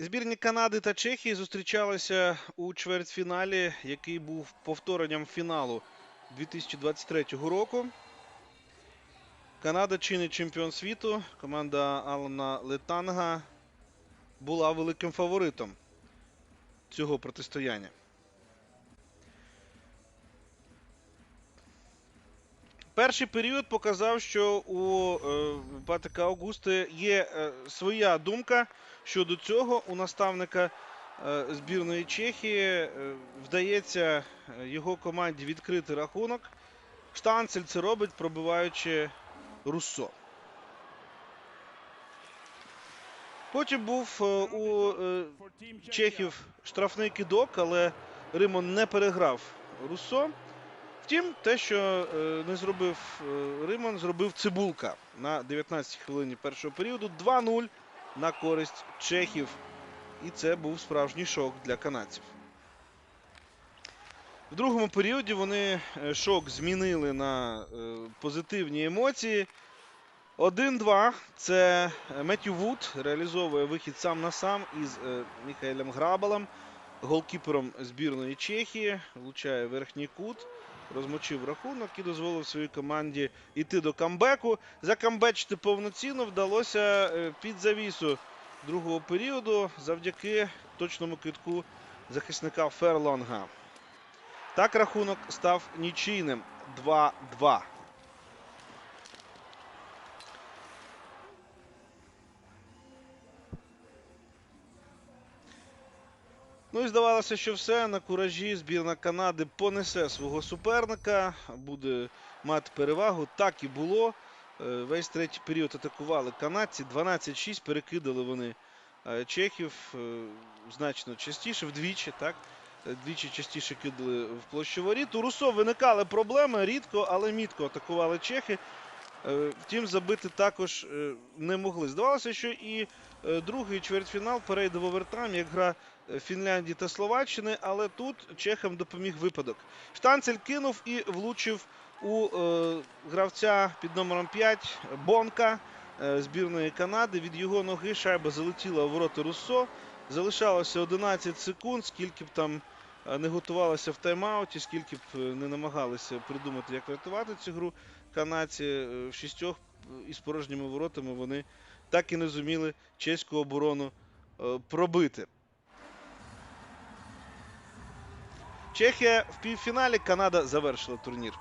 Збірні Канади та Чехії зустрічалися у чвертьфіналі, який був повторенням фіналу 2023 року. Канада чинний чемпіон світу. Команда Алана Летанга була великим фаворитом цього протистояння. Перший період показав, що у е, Патрика Аугусти є е, своя думка щодо цього. У наставника е, збірної Чехії е, вдається е, його команді відкрити рахунок. Штанцель це робить, пробиваючи Руссо. Потім був е, у е, Чехів штрафний кидок, але Римон не переграв Руссо. Втім, те, що е, не зробив е, Риман, зробив Цибулка на 19 хвилині першого періоду. 2-0 на користь чехів. І це був справжній шок для канадців. В другому періоді вони е, шок змінили на позитивні емоції. 1-2. Це Меттю Вуд реалізовує вихід сам на сам із Міхаелем Грабалем, голкіпером збірної Чехії. Влучає верхній кут розмочив рахунок і дозволив своїй команді йти до камбеку. Закамбечити повноцінно вдалося е, під завісу другого періоду завдяки точному китку захисника Ферлонга. Так рахунок став нічийним 2-2. Ну і здавалося, що все на куражі збірна Канади понесе свого суперника, буде мати перевагу. Так і було. Е, Весь третій період атакували канадці. 12-6 перекидали вони е, чехів е, значно частіше, вдвічі, так? Двічі частіше кидали в площу воріт. У Русо виникали проблеми рідко, але мітко атакували чехи. Е, Втім, забити також е, не могли. Здавалося, що і е, другий чвертьфінал перейде в овертайм, як гра Фінляндії та Словаччини, але тут чехам допоміг випадок. Штанцель кинув і влучив у гравця під номером 5 Бонка збірної Канади. Від його ноги шайба залетіла у ворота Руссо. Залишалося 11 секунд, скільки б там не готувалося в тайм-ауті, скільки б не намагалися придумати, як рятувати цю гру. Канадці е, в шістьох е, із порожніми воротами вони так і не зуміли чеську оборону е, пробити. Чехія в півфіналі, Канада завершила турнір.